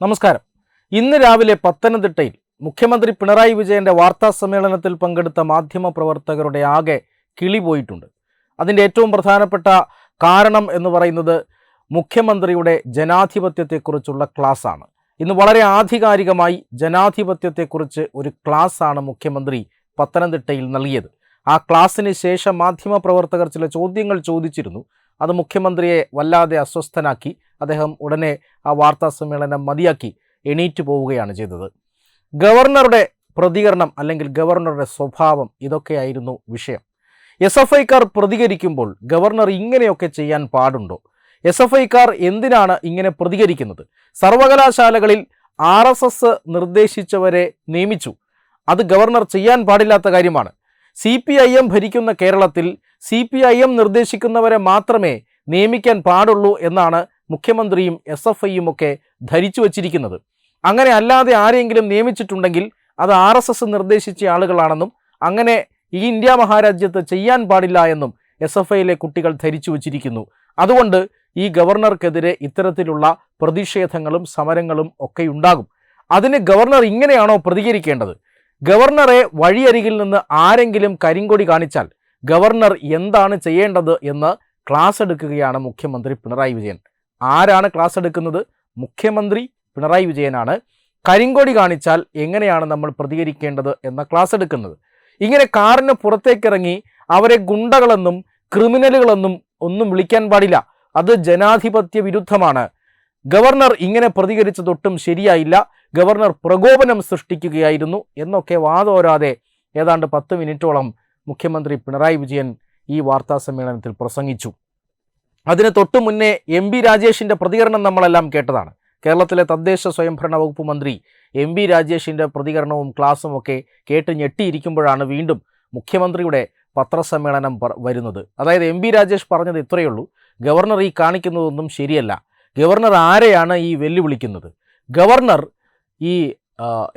നമസ്കാരം. ഇന്ന് രാവിലെ പത്തനംതിട്ടയിൽ മുഖ്യമന്ത്രി പിണറായി വിജയന്റെ വാർത്താ സമ്മേളനത്തിൽ പങ്കെടുത്ത മാധ്യമ പ്രവർത്തകരുടെ ആകെ കിളി പോയിട്ടുണ്ട്. അതിന്റെ ഏറ്റവും പ്രധാനപ്പെട്ട കാരണം എന്ന് പറയുന്നത് മുഖ്യമന്ത്രിയുടെ ജനാധിപത്യത്തെക്കുറിച്ചുള്ള ക്ലാസ്സാണ് ഇന്ന് വളരെ ആധികാരികമായി ജനാധിപത്യത്തെക്കുറിച്ച് ഒരു ക്ലാസ്സാണ് മുഖ്യമന്ത്രി പത്തനംതിട്ടയിൽ നൽകിയത്. ആ ക്ലാസ്സിന് ശേഷം മാധ്യമ പ്രവർത്തകർ ചില ചോദ്യങ്ങൾ ചോദിച്ചിരുന്നു. അത് മുഖ്യമന്ത്രിയെ വല്ലാതെ അസ്വസ്ഥനാക്കി. അദ്ദേഹം ഉടനെ ആ വാർത്താ സമ്മേളനം മതിയാക്കി എണീറ്റ് പോവുകയാണ് ചെയ്തത്. ഗവർണറുടെ പ്രതികരണം അല്ലെങ്കിൽ ഗവർണറുടെ സ്വഭാവം ഇതൊക്കെയായിരുന്നു വിഷയം. എസ് എഫ് ഐക്കാർ പ്രതികരിക്കുമ്പോൾ ഗവർണർ ഇങ്ങനെയൊക്കെ ചെയ്യാൻ പാടുണ്ടോ? എസ് എഫ് ഐക്കാർ എന്തിനാണ് ഇങ്ങനെ പ്രതികരിക്കുന്നത്? സർവകലാശാലകളിൽ ആർ എസ് എസ് നിർദ്ദേശിച്ചവരെ നിയമിച്ചു. അത് ഗവർണർ ചെയ്യാൻ പാടില്ലാത്ത കാര്യമാണ്. സി പി ഐ എം ഭരിക്കുന്ന കേരളത്തിൽ സി പി ഐ എം നിർദ്ദേശിക്കുന്നവരെ മാത്രമേ നിയമിക്കാൻ പാടുള്ളൂ എന്നാണ് മുഖ്യമന്ത്രിയും എസ് എഫ് ഐയും ഒക്കെ ധരിച്ചു വച്ചിരിക്കുന്നത്. അങ്ങനെ അല്ലാതെ ആരെങ്കിലും നിയമിച്ചിട്ടുണ്ടെങ്കിൽ അത് ആർ എസ് എസ് നിർദ്ദേശിച്ച ആളുകളാണെന്നും അങ്ങനെ ഈ ഇന്ത്യ മഹാരാജ്യത്ത് ചെയ്യാൻ പാടില്ല എന്നും എസ് എഫ് ഐയിലെ കുട്ടികൾ ധരിച്ചു വച്ചിരിക്കുന്നു. അതുകൊണ്ട് ഈ ഗവർണർക്കെതിരെ ഇത്തരത്തിലുള്ള പ്രതിഷേധങ്ങളും സമരങ്ങളും ഒക്കെ ഉണ്ടാകും. അതിന് ഗവർണർ ഇങ്ങനെയാണോ പ്രതികരിക്കേണ്ടത്? ഗവർണറെ വഴിയരികിൽ നിന്ന് ആരെങ്കിലും കരിങ്കൊടി കാണിച്ചാൽ ഗവർണർ എന്താണ് ചെയ്യേണ്ടത് എന്ന് ക്ലാസ് എടുക്കുകയാണ് മുഖ്യമന്ത്രി പിണറായി വിജയൻ. ആരാണ് ക്ലാസ് എടുക്കുന്നത്? മുഖ്യമന്ത്രി പിണറായി വിജയനാണ്. കരിങ്കൊടി കാണിച്ചാൽ എങ്ങനെയാണ് നമ്മൾ പ്രതികരിക്കേണ്ടത് എന്ന ക്ലാസ് എടുക്കുന്നത്. ഇങ്ങനെ കാറിന് പുറത്തേക്കിറങ്ങി അവരെ ഗുണ്ടകളെന്നും ക്രിമിനലുകളെന്നും ഒന്നും വിളിക്കാൻ പാടില്ല. അത് ജനാധിപത്യ വിരുദ്ധമാണ്. ഗവർണർ ഇങ്ങനെ പ്രതികരിച്ചതൊട്ടും ശരിയായില്ല. ഗവർണർ പ്രകോപനം സൃഷ്ടിക്കുകയായിരുന്നു എന്നൊക്കെ വാതോരാതെ ഏതാണ്ട് പത്ത് മിനിറ്റോളം മുഖ്യമന്ത്രി പിണറായി വിജയൻ ഈ വാർത്താ സമ്മേളനത്തിൽ പ്രസംഗിച്ചു. അതിന് തൊട്ടു മുന്നേ എം ബി രാജേഷിന്റെ പ്രതികരണം നമ്മളെല്ലാം കേട്ടതാണ്. കേരളത്തിലെ തദ്ദേശ സ്വയംഭരണ വകുപ്പ് മന്ത്രി എം ബി രാജേഷിന്റെ പ്രതികരണവും ക്ലാസ്സും ഒക്കെ കേട്ട് ഞെട്ടിയിരിക്കുമ്പോഴാണ് വീണ്ടും മുഖ്യമന്ത്രിയുടെ പത്രസമ്മേളനം വരുന്നത്. അതായത് എം ബി രാജേഷ് പറഞ്ഞത് ഇത്രയേ ഉള്ളൂ ഗവർണർ ഈ കാണിക്കുന്നതൊന്നും ശരിയല്ല. ഗവർണർ ആരെയാണ് ഈ വെല്ലുവിളിക്കുന്നത്? ഗവർണർ ഈ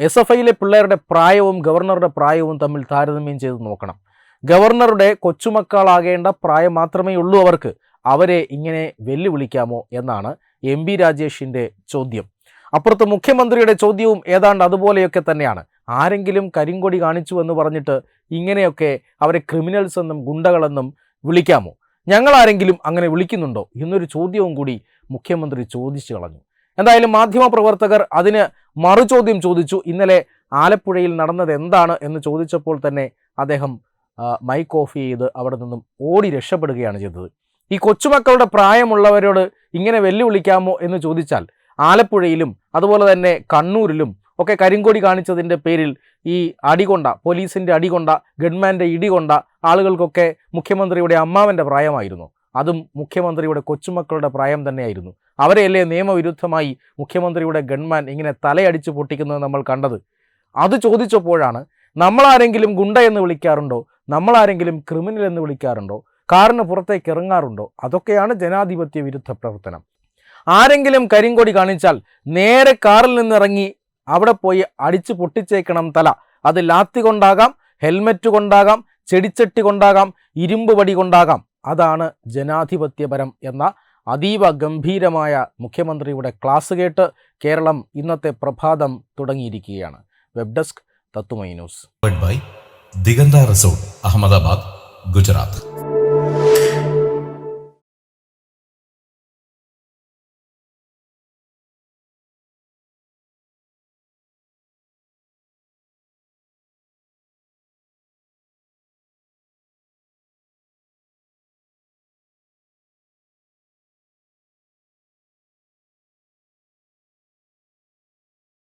എസ് എഫ് ഐയിലെ പിള്ളേരുടെ പ്രായവും ഗവർണറുടെ പ്രായവും തമ്മിൽ താരതമ്യം ചെയ്ത് നോക്കണം. ഗവർണറുടെ കൊച്ചുമക്കളാകേണ്ട പ്രായം മാത്രമേ ഉള്ളൂ അവർക്ക്. അവരെ ഇങ്ങനെ വെല്ലുവിളിക്കാമോ എന്നാണ് എം ബി രാജേഷിന്റെ ചോദ്യം. അപ്പുറത്ത് മുഖ്യമന്ത്രിയുടെ ചോദ്യവും ഏതാണ്ട് അതുപോലെയൊക്കെ തന്നെയാണ്. ആരെങ്കിലും കരിങ്കൊടി കാണിച്ചു എന്ന് പറഞ്ഞിട്ട് ഇങ്ങനെയൊക്കെ അവരെ ക്രിമിനൽസ് എന്നും ഗുണ്ടകളെന്നും വിളിക്കാമോ? ഞങ്ങൾ ആരെങ്കിലും അങ്ങനെ വിളിക്കുന്നുണ്ടോ? എന്നൊരു ചോദ്യവും കൂടി മുഖ്യമന്ത്രി ചോദിച്ചു കളഞ്ഞു. എന്തായാലും മാധ്യമപ്രവർത്തകർ അതിന് മറുചോദ്യം ചോദിച്ചു. ഇന്നലെ ആലപ്പുഴയിൽ നടന്നത് എന്താണ് എന്ന് ചോദിച്ചപ്പോൾ തന്നെ അദ്ദേഹം മൈക്ക് ഓഫ് ചെയ്ത് അവിടെ നിന്നും ഓടി രക്ഷപ്പെടുകയാണ് ചെയ്തത്. ഈ കൊച്ചുമക്കളുടെ പ്രായമുള്ളവരോട് ഇങ്ങനെ വെല്ലുവിളിക്കാമോ എന്ന് ചോദിച്ചാൽ ആലപ്പുഴയിലും അതുപോലെ തന്നെ കണ്ണൂരിലും ഒക്കെ കരിങ്കൊടി കാണിച്ചതിന്റെ പേരിൽ ഈ അടികൊണ്ട പോലീസിന്റെ അടികൊണ്ട ഗവൺമെന്റിന്റെ ഇടികൊണ്ട ആളുകൾക്കൊക്കെ മുഖ്യമന്ത്രിയുടെ അമ്മാവന്റെ പ്രായമായിരുന്നു. അതും മുഖ്യമന്ത്രിയുടെ കൊച്ചുമക്കളുടെ പ്രായം തന്നെയായിരുന്നു. അവരെയല്ലേ നിയമവിരുദ്ധമായി മുഖ്യമന്ത്രിയുടെ ഗൺമാൻ ഇങ്ങനെ തലയടിച്ച് പൊട്ടിക്കുന്നത് നമ്മൾ കണ്ടത്? അത് ചോദിച്ചപ്പോഴാണ് നമ്മളാരെങ്കിലും ഗുണ്ട എന്ന് വിളിക്കാറുണ്ടോ? നമ്മളാരെങ്കിലും ക്രിമിനൽ എന്ന് വിളിക്കാറുണ്ടോ? കാറിന് പുറത്തേക്ക് ഇറങ്ങാറുണ്ടോ? അതൊക്കെയാണ് ജനാധിപത്യ വിരുദ്ധ പ്രവർത്തനം. ആരെങ്കിലും കരിങ്കൊടി കാണിച്ചാൽ നേരെ കാറിൽ നിന്നിറങ്ങി അവിടെ പോയി അടിച്ചു പൊട്ടിച്ചേക്കണം തല. അത് ലാത്തി കൊണ്ടാകാം ഹെൽമെറ്റ് കൊണ്ടാകാം ചെടിച്ചട്ടി കൊണ്ടാകാം ഇരുമ്പ് വടി കൊണ്ടാകാം. അതാണ് ജനാധിപത്യപരം എന്ന അതീവ ഗംഭീരമായ മുഖ്യമന്ത്രിയുടെ ക്ലാസ് കേട്ട് കേരളം ഇന്നത്തെ പ്രഭാതം തുടങ്ങിയിരിക്കുകയാണ്. വെബ് ഡെസ്ക് തത്തുമൈ ന്യൂസ്. ദിഗന്ത റിസോർട്ട് അഹമ്മദാബാദ് ഗുജറാത്ത്.